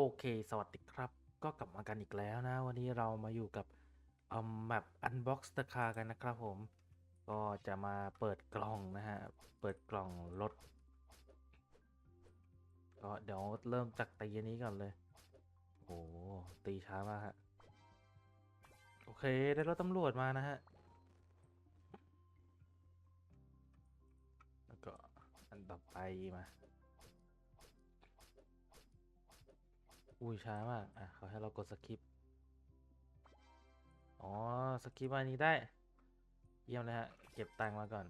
โอเค สวัสดีครับ ก็กลับมากันอีกแล้วนะ วันนี้เรามาอยู่กับอืมแมป Unbox the Car กันนะครับผม ก็จะมาเปิดกล่องนะฮะ เปิดกล่องรถ ก็เดี๋ยวเริ่มจากตีนี้ก่อนเลย โอ้โหตีช้ามากฮะ โอเค ได้รถตำรวจมานะฮะ แล้วก็อันต่อไปมา อุ้ยช้ามาก อะเขาให้เรากดสคิปอ๋อสคิปอันนี้ได้ เยี่ยมเลยฮะ เก็บตังค์มาก่อน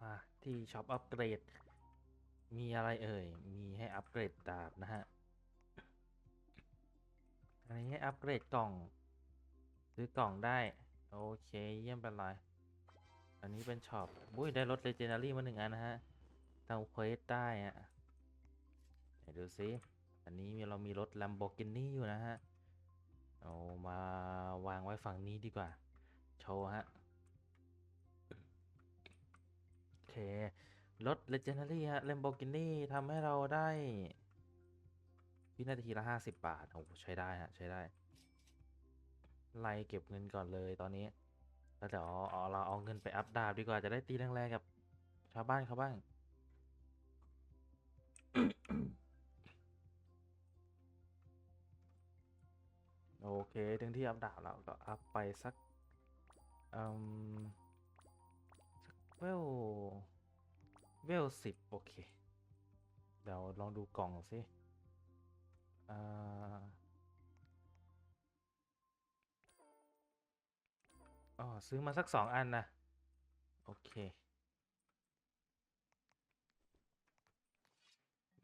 มาที่ช็อปอัปเกรด มีอะไรเอ่ย มีให้อัปเกรดดาบนะฮะ อันนี้ให้อัปเกรดกล่อง ซื้อกล่องได้ โอเค เยี่ยมไปเลย อันนี้เป็นช็อปบุ้ยได้รถเลเจนดารี่มาหนึ่งอันนะฮะทำเควสได้อะไหนดูซิ อันนี้เรามีรถ Lamborghini อยู่นะฮะ เอามาวางไว้ฝั่งนี้ดีกว่า โชว์ฮะ โอเค รถ Legendary ฮะ Lamborghini ทำให้เราได้วินาทีละ50บาท โอ้โหใช้ได้ฮะ ใช้ได้ ไล่เก็บเงินก่อนเลยตอนนี้ แล้วเดี๋ยวเอาเราเอาเงินไปอัพดาบดีกว่าจะได้ตีแรงๆกับ ชาวบ้านเขาบ้างโอเคถึงที่อัพดาบแล้วก็อัพไปสักอืมสักเวลเวลสิบโอเค เดี๋ยวลองดูกล่องสิอ่า อ๋อซื้อมาสักสองอันนะโอเค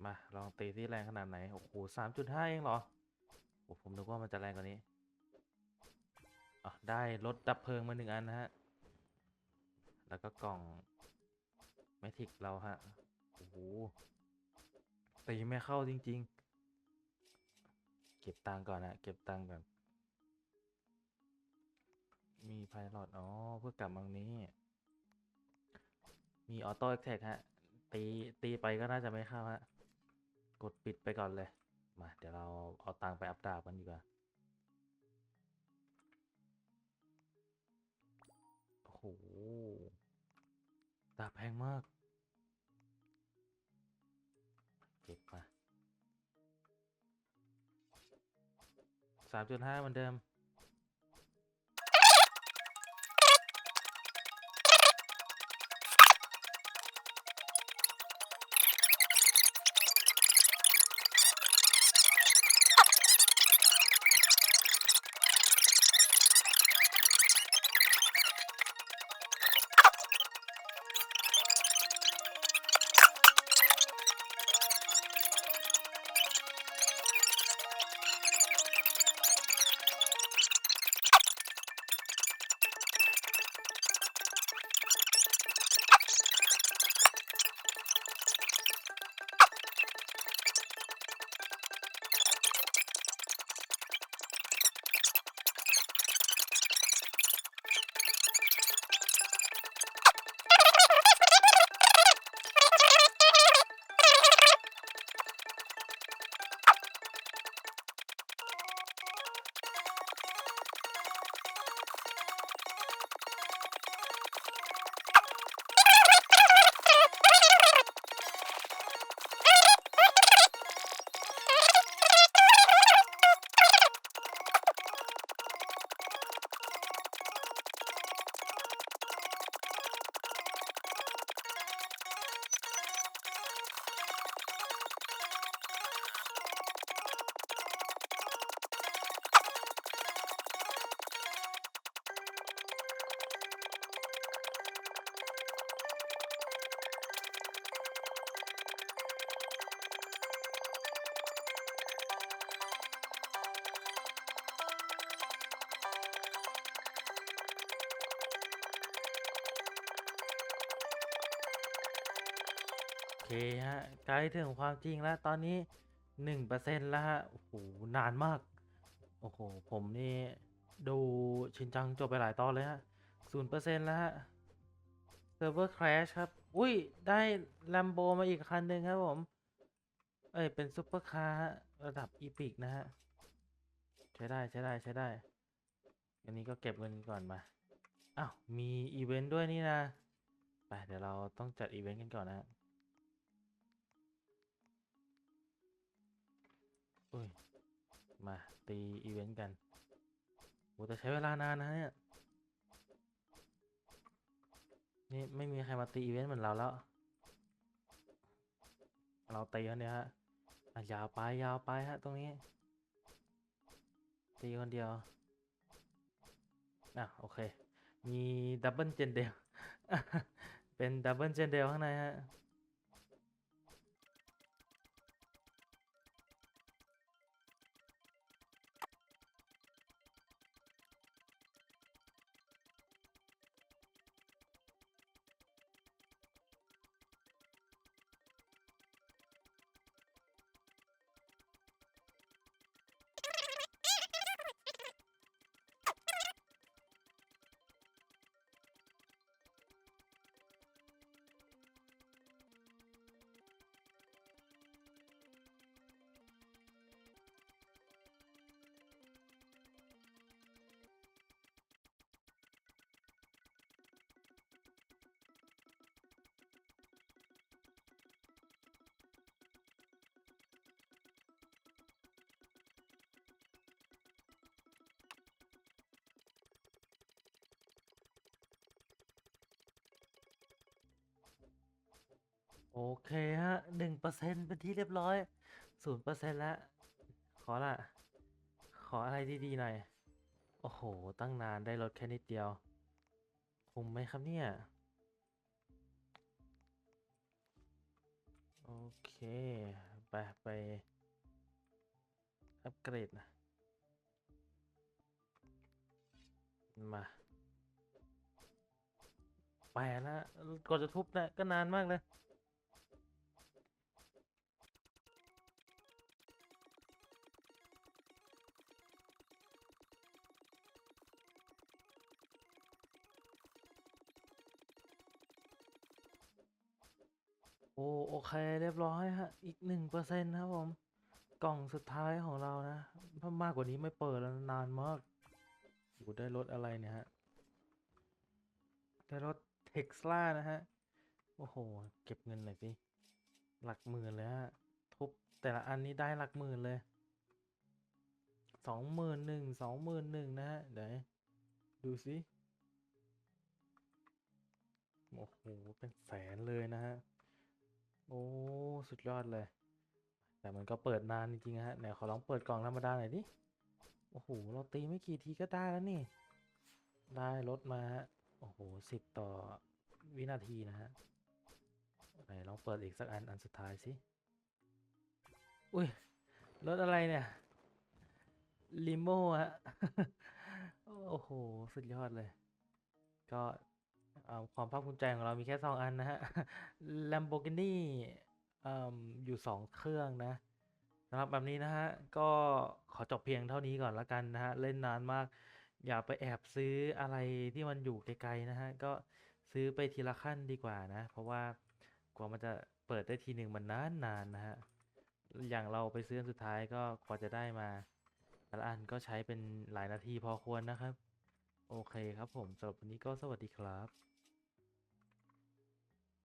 มา ลองตีที่แรงขนาดไหน โอ้โหสามจุดห้าเองเหรอ โอ้ผมนึกว่ามันจะแรงกว่านี้อะได้รถดับเพลิงมาหนึ่งอันนะฮะ แล้วก็กล่องแมทิกเราฮะ โอ้โหตีไม่เข้าจริง ๆ เก็บตังก่อนนะ เก็บตังก่อน มีไพลอตอ๋อ เพื่อกลับมางนี้ มีออโต้แอคแท็กฮะ ตีตีไปก็น่าจะไม่เข้าฮะ กดปิดไปก่อนเลย มา เดี๋ยวเราเอาตังค์ไปอัพดาบกันดีกว่า โอ้โห ดาบแพงมาก เก็บมาสามจุดห้าเหมือนเดิม เคฮะใกล้ถึงความจริงแล้วตอนนี้หนึ่งเปอร์เซ็นต์แล้วฮะ โอ้โห นานมาก โอ้โห ผมนี่ดูชินจังจบไปหลายตอนเลยฮะศูนย์เปอร์เซ็นต์แล้วฮะ เซิร์ฟเวอร์คราชครับ อุ้ย ได้แลมโบมาอีกคันหนึ่งครับผม เอ้ย เป็นซุปเปอร์คาร์ระดับอีพิกนะฮะ ใช้ได้ใช้ได้ใช้ได้ อันนี้ก็เก็บเงินก่อนมา อ้าว มีอีเวนต์ด้วยนี่นะ ไป เดี๋ยวเราต้องจัดอีเวนต์กันก่อนนะฮะ อ้ย มา ตีอีเวนต์กันโหแต่ใช้เวลานานนะเนี่ย นี่ ไม่มีใครมาตีอีเวนต์เหมือนเราแล้ว เราตีคนเดียวฮะยาวไปยาวไปฮะตรงนี้ ตีคนเดียว อะ โอเค มีดับเบิลเจนเดลเป็นดับเบิลเจนเดลข้างในฮะ โอเคฮะหนึ่งเปอร์เซ็นเป็นที่เรียบร้อยศูนย์เปอร์เซ็นแล้ว ขอละ ขออะไรดีๆหน่อย โอ้โห ตั้งนานได้ลดแค่นิดเดียว คุ้มไหมครับเนี่ย โอเค ไป ไปอัปเกรดนะ มาแปแล้วกว่าจะทุบเนะก็นานมากเลย โอ้โอเคเรียบร้อยฮะ อีกหนึ่งเปอร์เซ็นต์ครับผม กล่องสุดท้ายของเรานะถ้ามากกว่านี้ไม่เปิดแล้วนานมากโอ้ได้รถอะไรเนี่ยฮะ ได้รถเท็กซ์ล่านะฮะ โอ้โห เก็บเงินหน่อยสิ หลักหมื่นเลยฮะ ทุบแต่ละอันนี้ได้หลักหมื่นเลยสองหมื่นหนึ่งสองหมื่นหนึ่งนะฮะ เดี๋ยวดูสิโอ้โห เป็นแสนเลยนะฮะ โอ้ สุดยอดเลย แต่มันก็เปิดนานจริงๆฮะไหนขอลองเปิดกล่องธรรมดาหน่อยดิ โอ้โห เราตีไม่กี่ทีก็ได้แล้วนี่ ได้รถมาฮะ โอ้โหสิบต่อวินาทีนะฮะ ไหนลองเปิดอีกสักอันอันสุดท้ายสิ อุ้ยรถอะไรเนี่ย ลิโม่ฮะ โอ้โห สุดยอดเลย ก็ ความภาคภูมิใจของเรามีแค่สองอันนะฮะ Lamborghini อยู่สองเครื่องนะสำหรับแบบนี้นะฮะ ก็ขอจบเพียงเท่านี้ก่อนละกันนะฮะ เล่นนานมาก อย่าไปแอบซื้ออะไรที่มันอยู่ไกลๆนะฮะ ก็ซื้อไปทีละขั้นดีกว่านะ เพราะว่ากว่ามันจะเปิดได้ทีหนึ่งมันนานนานนะฮะ อย่างเราไปซื้ออันสุดท้ายก็กว่าจะได้มาแต่ละอันก็ใช้เป็นหลายนาทีพอควรนะครับ โอเคครับผมสำหรับวันนี้ก็สวัสดีครับ